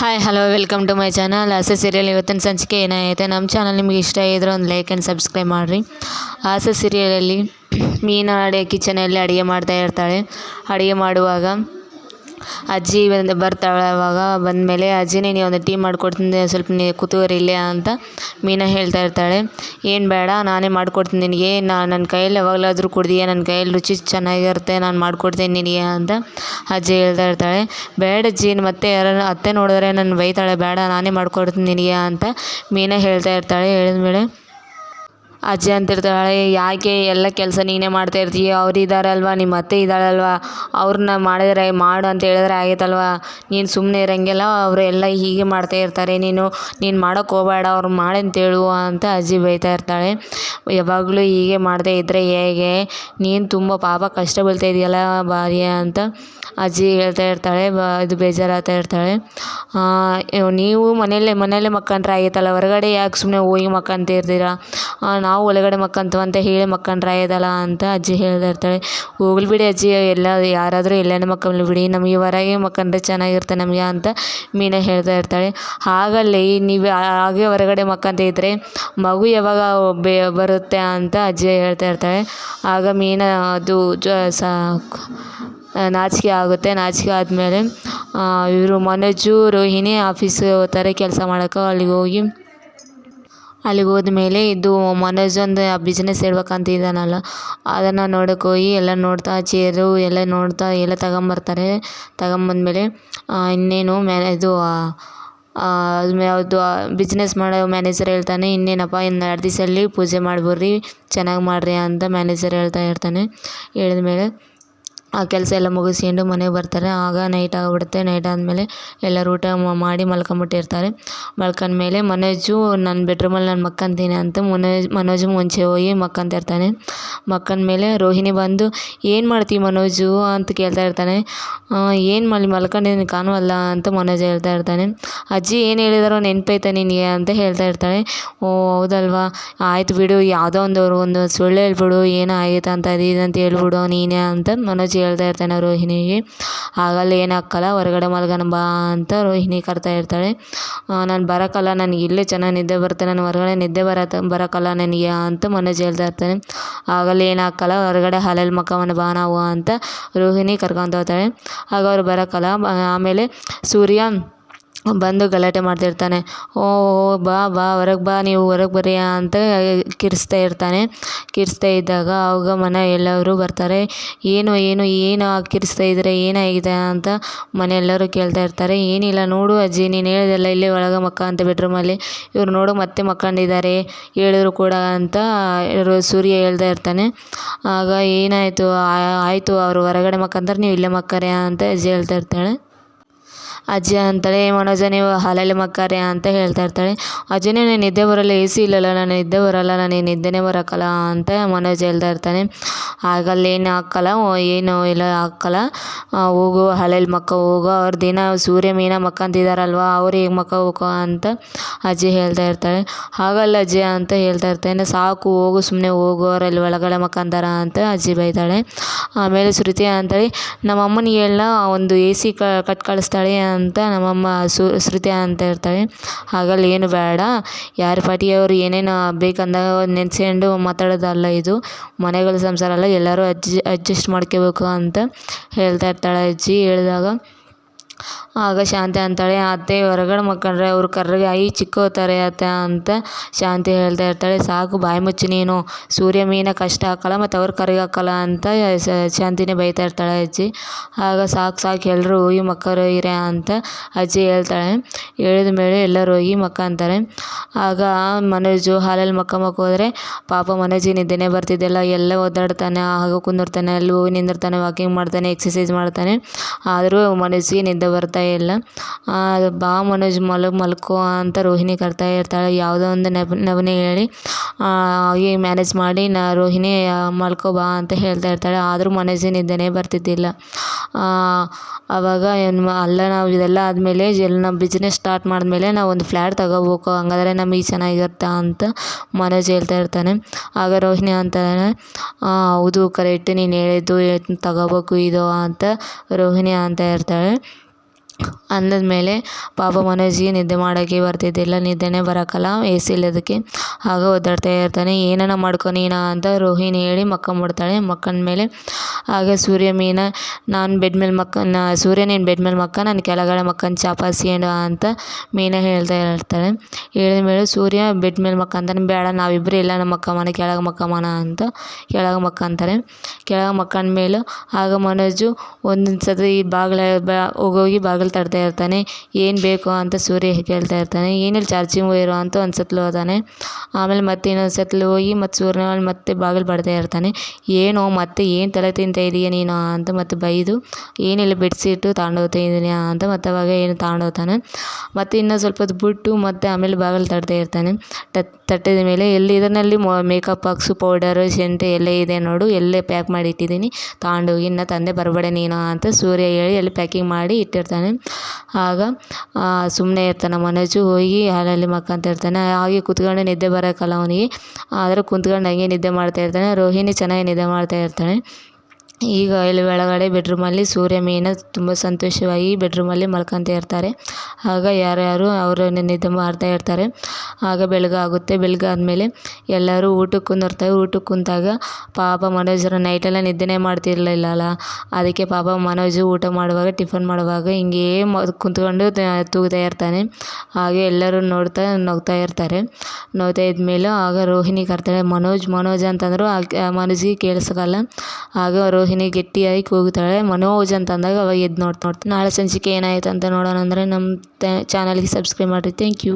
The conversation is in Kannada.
Hi hello welcome to my channel Aase serial ಇವತ್ತಿನ ಸಂಚಿಕೆ ಏನಾಗೈತೆ ನಮ್ಮ ಚಾನಲ್ ನಿಮಗೆ ಇಷ್ಟ ಆಗಿದ್ರೆ ಒಂದು ಲೈಕ್ ಆ್ಯಂಡ್ ಸಬ್ಸ್ಕ್ರೈಬ್ ಮಾಡಿರಿ. ಆಸೆ ಸೀರಿಯಲಲ್ಲಿ ಮೀನಾ ಅಡುಗೆ ಕಿಚನಲ್ಲಿ ಅಡುಗೆ ಮಾಡ್ತಾ ಇರ್ತಾಳೆ. ಅಡುಗೆ ಮಾಡುವಾಗ ಅಜ್ಜಿ ಬಂದು, ಬರ್ತಾಳೆ ಅವಾಗ, ಬಂದಮೇಲೆ ಅಜ್ಜಿನೇ ನೀವು ಒಂದು ಟೀ ಮಾಡ್ಕೊಡ್ತೀನಿ, ಸ್ವಲ್ಪ ನೀ ಕೂತ್ಕೋರಿ ಇಲ್ಲೇ ಅಂತ ಮೀನಾ ಹೇಳ್ತಾ ಇರ್ತಾಳೆ. ಏನು ಬೇಡ, ನಾನೇ ಮಾಡ್ಕೊಡ್ತೀನಿ ನಿನಗೆ. ನಾನು ನನ್ನ ಕೈಯಲ್ಲಿ ಯಾವಾಗಲಾದರೂ ಕುಡ್ದೀಯ ನನ್ನ ಕೈಯಲ್ಲಿ ರುಚಿ ಚೆನ್ನಾಗಿರುತ್ತೆ, ನಾನು ಮಾಡ್ಕೊಡ್ತೀನಿ ನಿನಗೆ ಅಂತ ಅಜ್ಜಿ ಹೇಳ್ತಾ ಇರ್ತಾಳೆ. ಬೇಡ ಅಜ್ಜಿ ಮತ್ತೆ ಯಾರನ್ನ, ಅತ್ತೆ ನೋಡಿದ್ರೆ ನನ್ನ ಬೈತಾಳೆ. ಬೇಡ, ನಾನೇ ಮಾಡ್ಕೊಡ್ತೀನಿ ನಿನಗೆ ಅಂತ ಮೀನಾ ಹೇಳ್ತಾ ಇರ್ತಾಳೆ. ಹೇಳಿದ್ಮೇಲೆ ಅಜ್ಜಿ ಅಂತಿರ್ತಾಳೆ, ಯಾಕೆ ಎಲ್ಲ ಕೆಲಸ ನೀನೇ ಮಾಡ್ತಾ ಇರ್ತೀಯ, ಅವ್ರು ಇದ್ದಾರಲ್ವ ನಿಮ್ಮ ಅತ್ತೆ ಇದ್ದಾಳಲ್ವ ಅವ್ರನ್ನ ಮಾಡಿದ್ರೆ ಮಾಡು ಅಂತ ಹೇಳಿದ್ರೆ ಆಗೈತಲ್ವ? ನೀನು ಸುಮ್ಮನೆ ಇರೋಂಗಿಲ್ಲ ಅವರು ಎಲ್ಲ ಹೀಗೆ ಮಾಡ್ತಾ ಇರ್ತಾರೆ. ನೀನು ನೀನು ಮಾಡೋಕ್ಕೆ ಹೋಗಬೇಡ, ಅವ್ರು ಮಾಡಿ ಅಂತೇಳು ಅಂತ ಅಜ್ಜಿ ಬೈತಾ ಇರ್ತಾಳೆ. ಯಾವಾಗಲೂ ಹೀಗೆ ಮಾಡದೇ ಇದ್ದರೆ ಹೇಗೆ? ನೀನು ತುಂಬ ಪಾಪ ಕಷ್ಟ ಬೀಳ್ತಾ ಇದೆಯಲ್ಲ ಭಾರಿ ಅಂತ ಅಜ್ಜಿ ಹೇಳ್ತಾ ಇರ್ತಾಳೆ. ಬ, ಇದು ಬೇಜಾರಾಗ್ತಾ ಇರ್ತಾಳೆ. ನೀವು ಮನೆಯಲ್ಲೇ ಮನೆಯಲ್ಲೇ ಮಕ್ಕಂಡ್ರೆ ಆಗೈತಲ್ಲ? ಹೊರಗಡೆ ಯಾಕೆ ಸುಮ್ಮನೆ ಹೋಗಿ ಮಲ್ಕೊಂತಿರ್ತೀರ ನಾವು ಒಳಗಡೆ ಮಕ್ಕಂತೀವಿ ಅಂತ ಹೇಳಿ ಮಲ್ಕೊಂಡ್ರೆ ಆಯ್ತಲ್ಲ ಅಂತ ಅಜ್ಜಿ ಹೇಳ್ತಾ ಇರ್ತಾಳೆ. ಹೋಗ್ಲಿ ಬಿಡಿ ಅಜ್ಜಿ, ಎಲ್ಲ ಯಾರಾದರೂ ಎಲ್ಲೇ ಮಲ್ಕೊಳ್ಳಿ ಬಿಡಿ, ನಮಗೆ ಹೊರಗೆ ಮಕ್ಕಂಡ್ರೆ ಚೆನ್ನಾಗಿರುತ್ತೆ ನಮಗೆ ಅಂತ ಮೀನಾ ಹೇಳ್ತಾ ಇರ್ತಾಳೆ. ಹಾಗಲ್ಲಿ ನೀವು ಹಾಗೆ ಹೊರಗಡೆ ಮಲ್ಕೊಂತಿದ್ರೆ ಮಗು ಯಾವಾಗ ಬೇ, ಬರುತ್ತೆ ಅಂತ ಅಜ್ಜಿ ಹೇಳ್ತಾ ಇರ್ತಾಳೆ. ಆಗ ಮೀನಾ ಅದು ಜ, ಸಾ ನಾಚಿಕೆ ಆಗುತ್ತೆ. ನಾಚಿಕೆ ಆದಮೇಲೆ ಇವರು ಮನೋಜು ರೋಹಿಣಿ ಆಫೀಸ್ ಹೋಗ್ತಾರೆ, ಕೆಲಸ ಮಾಡೋಕ್ಕೆ, ಅಲ್ಲಿಗೆ ಹೋಗಿ ಅಲ್ಲಿಗೆ ಹೋದ್ಮೇಲೆ ಇದು ಮನೋಜ್ ಒಂದು ಬಿಸ್ನೆಸ್ ಹೇಳ್ಬೇಕಂತ ಇದ್ದಾನಲ್ಲ. ಅದನ್ನು ನೋಡೋಕೆ ಹೋಗಿ ಎಲ್ಲ ನೋಡ್ತಾ ಚೇರು ಎಲ್ಲ ನೋಡ್ತಾ, ಎಲ್ಲ ತಗೊಂಬರ್ತಾರೆ. ತಗೊಂಬಂದ್ಮೇಲೆ ಇನ್ನೇನು ಮ್ಯಾ, ಇದು ಯಾವುದು ಬಿಸ್ನೆಸ್ ಮಾಡೋ ಮ್ಯಾನೇಜರ್ ಹೇಳ್ತಾನೆ, ಇನ್ನೇನಪ್ಪ, ಇನ್ನು ಎರಡು ದಿವಸಲ್ಲಿ ಪೂಜೆ ಮಾಡ್ಬಿಡ್ರಿ ಚೆನ್ನಾಗಿ ಮಾಡಿರಿ ಅಂತ ಮ್ಯಾನೇಜರ್ ಹೇಳ್ತಾ ಇರ್ತಾನೆ. ಹೇಳಿದ್ಮೇಲೆ ಆ ಕೆಲಸ ಎಲ್ಲ ಮುಗಿಸ್ಕೊಂಡು ಮನೆಗೆ ಬರ್ತಾರೆ. ಆಗ ನೈಟ್ ಆಗಿಬಿಡುತ್ತೆ. ನೈಟ್ ಆದಮೇಲೆ ಎಲ್ಲರೂ ಊಟ ಮಾಡಿ ಮಲ್ಕೊಂಬಿಟ್ಟಿರ್ತಾರೆ. ಮಲ್ಕೊಂಡ್ಮೇಲೆ ಮನೋಜು ನನ್ನ ಬೆಡ್ರೂಮಲ್ಲಿ ನಾನು ಮಲ್ಕೊಂತೀನಿ ಅಂತ ಮನೋಜ್, ಮನೋಜು ಮುಂಚೆ ಹೋಗಿ ಮಲ್ಕೊಂತಿರ್ತಾನೆ ಮಲ್ಕೊಂಡ್ಮೇಲೆ ರೋಹಿಣಿ ಬಂದು, ಏನು ಮಾಡ್ತಿ ಮನೋಜು? ಅಂತ ಕೇಳ್ತಾ ಇರ್ತಾನೆ. ಏನು ಮಲಿ, ಮಲ್ಕೊಂಡಿದ್ದೀನಿ ಕಾಣುವಲ್ಲ ಅಂತ ಮನೋಜ್ ಹೇಳ್ತಾ ಇರ್ತಾನೆ. ಅಜ್ಜಿ, ಏನು ಹೇಳಿದಾರೋ ನೆನಪೈತೆ ನಿನಗೆ ಅಂತ ಹೇಳ್ತಾ ಇರ್ತಾಳೆ. ಓ, ಹೌದಲ್ವಾ? ಆಯ್ತು ಬಿಡು, ಯಾವುದೋ ಒಂದು ಒಂದು ಸುಳ್ಳು ಹೇಳ್ಬಿಡು, ಏನೋ ಆಗೈತೆ ಅಂತ ಇದು ಅಂತ ಹೇಳ್ಬಿಡು ನೀನೇ ಅಂತ ಮನೋಜ್ ಹೇಳ್ತಾ ಇರ್ತಾನೆ ರೋಹಿಣಿಗೆ. ಆಗಲ್ಲ ಏನು ಹಾಕಲ್ಲ ಹೊರಗಡೆ ಮಲ್ಗೋಣ ಬಾ ಅಂತ ರೋಹಿಣಿ ಕರ್ತಾ ಇರ್ತಾಳೆ. ನಾನು ಬರೋಕ್ಕಲ್ಲ ನನಗೆ ಇಲ್ಲೇ ಚೆನ್ನಾಗಿ ನಿದ್ದೆ ಬರುತ್ತೆ ನಾನು ಹೊರಗಡೆ ನಿದ್ದೆ ಬರತ್ತೆ ಬರೋಕ್ಕಲ್ಲ ನನಗೆ ಅಂತ ಮನೋಜ್ ಹೇಳ್ತಾ ಇರ್ತಾನೆ. ಆಗಲ್ಲ ಏನು ಹಾಕಲ್ಲ ಹೊರಗಡೆ ಹಾಲಲ್ಲಿ ಮಕ್ಕವನ್ನು ಬಾ ನಾವು ಅಂತ ರೋಹಿಣಿ ಕರ್ಕೊಂತ ಹೋಗ್ತಾಳೆ. ಆಗ ಅವ್ರು ಬರೋಕ್ಕಲ್ಲ ಆಮೇಲೆ ಸೂರ್ಯ ಬಂದು ಗಲಾಟೆ ಮಾಡ್ತಿರ್ತಾನೆ ಓ ಬಾ ಬಾ, ಹೊರಗೆ ಬಾ, ನೀವು ಹೊರಗೆ ಬರ್ರಿ ಅಂತ ಕಿರಿಸ್ತಾ ಇರ್ತಾನೆ. ಕಿರಿಸ್ತಾ ಇದ್ದಾಗ ಅವಾಗ ಮನೆ ಎಲ್ಲರೂ ಬರ್ತಾರೆ. ಏನು ಏನು ಏನು ಕಿರಿಸ್ತಾ ಇದ್ರೆ ಏನಾಗಿದೆ ಅಂತ ಮನೆಯೆಲ್ಲರೂ ಕೇಳ್ತಾ ಇರ್ತಾರೆ. ಏನಿಲ್ಲ, ನೋಡು ಅಜ್ಜಿ, ನೀನು ಹೇಳಿದೆಲ್ಲ ಇಲ್ಲೇ ಒಳಗೆ ಮಕ್ಕ ಅಂತ ಬೆಡ್ರೂಮಲ್ಲಿ ಇವ್ರು ನೋಡು ಮತ್ತೆ ಮಕ್ಕಂಡಿದ್ದಾರೆ, ಹೇಳಿದ್ರು ಕೂಡ ಅಂತ ಸೂರ್ಯ ಹೇಳ್ತಾ ಇರ್ತಾನೆ. ಆಗ ಏನಾಯಿತು? ಆಯಿತು, ಅವರು ಹೊರಗಡೆ ಮಕ್ಕಂತಾರೆ ನೀವು ಇಲ್ಲೇ ಮಕ್ಕರೆ ಅಂತ ಅಜ್ಜಿ ಹೇಳ್ತಾ ಇರ್ತಾಳೆ. ಅಜ್ಜಿ ಅಂತಾಳೆ ಮನೋಜ, ನೀವು ಹಾಲಲ್ಲಿ ಮಕ್ಕಾರೆ ಅಂತ ಹೇಳ್ತಾ ಇರ್ತಾಳೆ. ಅಜ್ಜನೇ ನೀನು ನಿದ್ದೆ ಬರಲ್ಲ, ಎ ಸಿ ಇಲ್ಲಲ್ಲ, ನಾನು ನಿದ್ದೆ ಬರಲ್ಲ ನನಗೆ ನಿದ್ದೆನೇ ಬರೋಕ್ಕಲ್ಲ ಅಂತ ಮನೋಜ್ ಹೇಳ್ತಾ ಇರ್ತಾನೆ. ಆಗ ಏನು ಹಾಕಲ್ಲ ಏನು ಇಲ್ಲ, ಹಾಕಲ್ಲ. ಹೋಗು, ಹಾಲಲ್ಲಿ ಮಕ್ಕ, ಹೋಗು. ಅವ್ರ ದಿನ ಸೂರ್ಯ, ಮೀನ ಮಕ್ಕಂತಿದಾರಲ್ವ ಅವ್ರು ಹೇಗೆ ಹೋಗೋ ಅಂತ ಅಜ್ಜಿ ಹೇಳ್ತಾ ಇರ್ತಾಳೆ. ಹಾಗಲ್ಲ ಅಜ್ಜಿ ಅಂತ ಹೇಳ್ತಾ ಇರ್ತಾನೆ. ಸಾಕು, ಹೋಗು ಸುಮ್ಮನೆ ಹೋಗು ಅವರಲ್ಲಿ ಒಳಗಡೆ ಮಕ್ಕಂತಾರ ಅಂತ ಅಜ್ಜಿ ಬೈತಾಳೆ. ಆಮೇಲೆ ಶ್ರುತಿ ಅಂತೇಳಿ ನಮ್ಮ ಅಮ್ಮನಿಗೆ ಹೇಳ ಒಂದು ಎ ಸಿ ಕಟ್ ಕಳಿಸ್ತಾಳೆ ಅಂತ ನಮ್ಮಮ್ಮ ಸು, ಶ್ರುತಿ ಅಂತ ಇರ್ತಾಳೆ. ಹಾಗಲ್ಲ, ಏನು ಬೇಡ. ಯಾರ ಪಾಟಿಯವರು ಏನೇನು ಬೇಕಂದಾಗ ನೆನೆಸ್ಕೊಂಡು ಮಾತಾಡೋದಲ್ಲ ಇದು. ಮನೆಗಳ ಸಂಸಾರ ಅಲ್ಲ, ಎಲ್ಲರೂ ಅಜ್ಜಿ ಅಡ್ಜಸ್ಟ್ ಮಾಡ್ಕೋಬೇಕು ಅಂತ ಹೇಳ್ತಾ ಇರ್ತಾಳೆ ಅಜ್ಜಿ. ಹೇಳಿದಾಗ ಆಗ ಶಾಂತಿ ಅಂತಾಳೆ, ಅತ್ತೆ, ಹೊರಗಡೆ ಮಲ್ಕೊಂಡ್ರೆ ಅವ್ರು ಕರ್ರಗೆ ಐ ಚಿಕ್ಕೋತಾರೆ ಅತ್ತೆ ಅಂತ ಶಾಂತಿ ಹೇಳ್ತಾ ಇರ್ತಾಳೆ. ಸಾಕು, ಬಾಯಿ ಮುಚ್ಚು ನೀನು. ಸೂರ್ಯ ಮೀನ ಕಷ್ಟ ಹಾಕಲ್ಲ ಮತ್ತು ಅವ್ರು ಕರ್ರಿಗೆ ಹಾಕಲ್ಲ ಅಂತ ಶಾಂತಿನೇ ಬೈತಾ ಇರ್ತಾಳೆ ಅಜ್ಜಿ. ಆಗ ಸಾಕು ಸಾಕು ಎಲ್ಲರೂ ಹೋಗಿ ಮಕ್ಕರು ಇರೆ ಅಂತ ಅಜ್ಜಿ ಹೇಳ್ತಾಳೆ. ಹೇಳಿದ ಮೇಲೆ ಎಲ್ಲರೂ ಹೋಗಿ ಮಕ್ಕ ಅಂತಾರೆ. ಆಗ ಮನೋಜು ಹಾಲಲ್ಲಿ ಮಕ್ಕ ಹೋದರೆ, ಪಾಪ ಮನೋಜಿ, ನಿದ್ದೆನೇ ಬರ್ತಿದ್ದಿಲ್ಲ. ಎಲ್ಲ ಒದ್ದಾಡ್ತಾನೆ ಆಗ ಕುಂದಿರ್ತಾನೆ, ಅಲ್ಲಿ ಹೋಗಿ ನಿಂದಿರ್ತಾನೆ ವಾಕಿಂಗ್ ಮಾಡ್ತಾನೆ ಎಕ್ಸಸೈಸ್ ಮಾಡ್ತಾನೆ. ಆದರೂ ಮನೋಜಿಗೆ ನಿದ್ದೆ ಬರ್ತಾ ಇಲ್ಲ. ಬಾ ಮನೋಜ್ ಮಲಗು ಮಲ್ಕೋ ಅಂತ ರೋಹಿಣಿ ಕರ್ತಾ ಇರ್ತಾಳೆ. ಯಾವುದೋ ಒಂದು ನೆವನೇ ಹೇಳಿ ಹಾಗೆ ಮ್ಯಾನೇಜ್ ಮಾಡಿ ನಾ ರೋಹಿಣಿ ಮಲ್ಕೋ ಬಾ ಅಂತ ಹೇಳ್ತಾ ಇರ್ತಾಳೆ. ಆದರೂ ಮನೋಜಿಗೆ ನಿದ್ದೆನೇ ಬರ್ತಿದ್ದಿಲ್ಲ. ಆವಾಗ ಏನು ಅಲ್ಲ ನಾವು ಇದೆಲ್ಲ ಆದಮೇಲೆ ಎಲ್ಲ ನಾವು ಬಿಸ್ನೆಸ್ ಸ್ಟಾರ್ಟ್ ಮಾಡಿದ್ಮೇಲೆ ನಾವು ಒಂದು ಫ್ಲ್ಯಾಟ್ ತಗೋಬೇಕು. ಹಂಗಾದ್ರೆ ನಮಗೆ ಚೆನ್ನಾಗಿರುತ್ತಾ ಅಂತ ಮನೋಜ್ ಹೇಳ್ತಾ ಇರ್ತಾನೆ. ಆಗ ರೋಹಿಣಿ ಅಂತಾನೆ ಹೌದು ಕರೆಕ್ಟ್ ನೀನು ಹೇಳಿದ್ದು ತಗೋಬೇಕು ಇದು ಅಂತ ರೋಹಿಣಿ ಅಂತ ಇರ್ತಾಳೆ ಅಂದಾದ್ಮೇಲೆ ಪಾಪ ಮನೋಜಿಗೆ ನಿದ್ದೆ ಮಾಡೋಕ್ಕೆ ಬರ್ತಿದ್ದಿಲ್ಲ, ನಿದ್ದೆನೇ ಬರೋಕ್ಕಲ್ಲ ಎ ಸಿ ಇಲ್ಲದಕ್ಕೆ ಆಗ ಒದ್ದಾಡ್ತಾ ಇರ್ತಾನೆ. ಏನಾನ ಮಾಡ್ಕೊ ನೀನು ಅಂತ ರೋಹಿಣಿ ಹೇಳಿ ಮಕ್ಕಂಬಿಡ್ತಾಳೆ. ಮಕ್ಕಂಡ ಮೇಲೆ ಆಗ ಸೂರ್ಯ ಮೀನ, ನಾನು ಬೆಡ್ ಮೇಲೆ ಮಕ್ಕ ಸೂರ್ಯ ನೀನು ಬೆಡ್ ಮೇಲೆ ಮಕ್ಕ, ನಾನು ಕೆಳಗಡೆ ಮಕ್ಕನ್ ಏನು ಅಂತ ಮೀನಾ ಹೇಳ್ತಾ ಇರ್ತಾಳೆ. ಹೇಳಿದ ಮೇಲೆ ಸೂರ್ಯ, ಬೆಡ್ ಮೇಲೆ ಮಕ್ಕಂತಾನೆ ಬೇಡ ನಾವಿಬ್ಬರು ಇಲ್ಲ, ನಮ್ಮ ಮಕ್ಕಮ್ಮನ ಕೆಳಗೆ ಮಕ್ಕಮ್ಮನ ಅಂತ ಕೆಳಗೆ ಮಕ್ಕಂತಾರೆ ಕೆಳಗೆ ಮಕ್ಕಂಡ್ಮೇಲೆ ಆಗ ಮನೋಜು ಒಂದೊಂದು ಸತಿ ಬಾಗಿಲ, ಬಾ, ಹೋಗೋಗಿ ಬಾಗಿಲು ತಟ್ತಾ ಇರ್ತಾನೆ, ಏನು ಬೇಕು ಅಂತ ಸೂರ್ಯ ಕೇಳ್ತಾ ಇರ್ತಾನೆ ಏನಿಲ್ಲ ಚಾರ್ಜಿಂಗ್ ವೈರು ಅಂತ ಒಂದು ಸತ್ಲು ಹೋದಾನೆ. ಆಮೇಲೆ ಮತ್ತೆ ಇನ್ನೊಂದು ಸತ್ಲು ಹೋಗಿ ಮತ್ತು ಸೂರ್ಯ ಮತ್ತೆ ಬಾಗಿಲು ಬಡ್ತಾ ಇರ್ತಾನೆ. ಏನೋ ಮತ್ತೆ ಏನು ತಲೆ ತಿಂತಾ ಇದೀಯ ನೀನು ಅಂತ ಮತ್ತೆ ಬೈದು, ಏನಿಲ್ಲ ಬಿಡಿಸಿಟ್ಟು ತಗೊಂಡು ಹೋಗ್ತಾ ಇದ್ದೀನಿ ಅಂತ ಮತ್ತೆ ಅವಾಗ ಏನು ತಗೊಂಡು ಹೋಗ್ತಾನೆ ಮತ್ತು ಇನ್ನೂ ಸ್ವಲ್ಪ ಹೊತ್ತು ಬಿಟ್ಟು ಮತ್ತೆ ಆಮೇಲೆ ಬಾಗಿಲು ತಡ್ತಾ ಇರ್ತಾನೆ. ತಟ್, ತಟ್ಟಿದ ಮೇಲೆ ಎಲ್ಲಿ ಇದರಲ್ಲಿ ಮೇಕಪ್ ಬಾಕ್ಸು ಪೌಡರು ಸೆಂಟು ಎಲ್ಲ ಇದೆ ನೋಡು, ಎಲ್ಲೇ ಪ್ಯಾಕ್ ಮಾಡಿ ಇಟ್ಟಿದ್ದೀನಿ. ತಗೊಂಡೋಗಿ ಇನ್ನು ತಂದೆ ಬರಬೇಡ ನೀನು ಅಂತ ಸೂರ್ಯ ಹೇಳಿ ಎಲ್ಲಿ ಪ್ಯಾಕಿಂಗ್ ಮಾಡಿ ಇಟ್ಟಿರ್ತಾನೆ. ಆಗ ಸುಮ್ಮನೆ ಇರ್ತಾನೆ ಮನೋಜು ಹೋಗಿ ಹಾಲಲ್ಲಿ ಮಕ್ಕಂತ ಇರ್ತಾನೆ. ಹಾಗೆ ಕೂತ್ಕೊಂಡು ನಿದ್ದೆ ಬರೋಕ್ಕಲ್ಲ ಅವನಿಗೆ. ಆದರೆ ಕುಂತ್ಕೊಂಡು ಹಂಗೆ ನಿದ್ದೆ ಮಾಡ್ತಾ ಇರ್ತಾನೆ. ರೋಹಿಣಿ ಚೆನ್ನಾಗಿ ನಿದ್ದೆ ಮಾಡ್ತಾ ಇರ್ತಾಳೆ. ಈಗ ಇಲ್ಲಿ ಒಳಗಡೆ ಬೆಡ್ರೂಮಲ್ಲಿ ಸೂರ್ಯ ಮೀನಾ ತುಂಬ ಸಂತೋಷವಾಗಿ ಬೆಡ್ರೂಮಲ್ಲಿ ಮಲ್ಕೊಂತ ಇರ್ತಾರೆ. ಆಗ ಯಾರ್ಯಾರು ಅವರನ್ನು ನಿದ್ದೆ ಮಾಡ್ತಾ ಇರ್ತಾರೆ. ಆಗ ಬೆಳಗಾಗುತ್ತೆ ಬೆಳಗಾದ್ಮೇಲೆ ಎಲ್ಲರೂ ಊಟಕ್ಕೆ ಕುಂದಿರ್ತಾರೆ. ಊಟಕ್ಕೆ ಕುಂತಾಗ ಪಾಪ ಮನೋಜರು ನೈಟೆಲ್ಲ ನಿದ್ದೆನೇ ಮಾಡ್ತಿರ್ಲಿಲ್ಲಲ್ಲ ಅದಕ್ಕೆ ಪಾಪ ಮನೋಜು ಊಟ ಮಾಡುವಾಗ, ಟಿಫನ್ ಮಾಡುವಾಗ ಹಿಂಗೇ ಮ, ಕುಂತ್ಕೊಂಡು ತೂಗ್ತಾ ಇರ್ತಾನೆ. ಹಾಗೆ ಎಲ್ಲರೂ ನೋಡ್ತಾ ನಗ್ತಾ ಇರ್ತಾರೆ. ನೋಡ್ತಾ ಇದ್ಮೇಲೆ ಆಗ ರೋಹಿಣಿ ಕರ್ತಾಳೆ, ಮನೋಜ್ ಮನೋಜ್ ಅಂತಂದರು ಮನೋಜಿಗೆ ಕೇಳಿಸೋಲ್ಲ ಆಗ ರೋಹಿಣಿ ಗಟ್ಟಿಯಾಗಿ ಕೂಗುತ್ತಾಳೆ ಮನೋಜ್ ಅಂತ ಅಂದಾಗ ಅವಾಗ ಎದ್ದು ನೋಡ್ತಾ ನೋಡ್ತಾ ನಾಳೆ ಸಂಜಿಕೆ ಏನಾಯ್ತು ಅಂತ ನೋಡೋಣ ಅಂದರೆ ನಮ್ಮ ಚಾನಲ್ಗೆ ಸಬ್ಸ್ಕ್ರೈಬ್ ಮಾಡಿರಿ. Thank you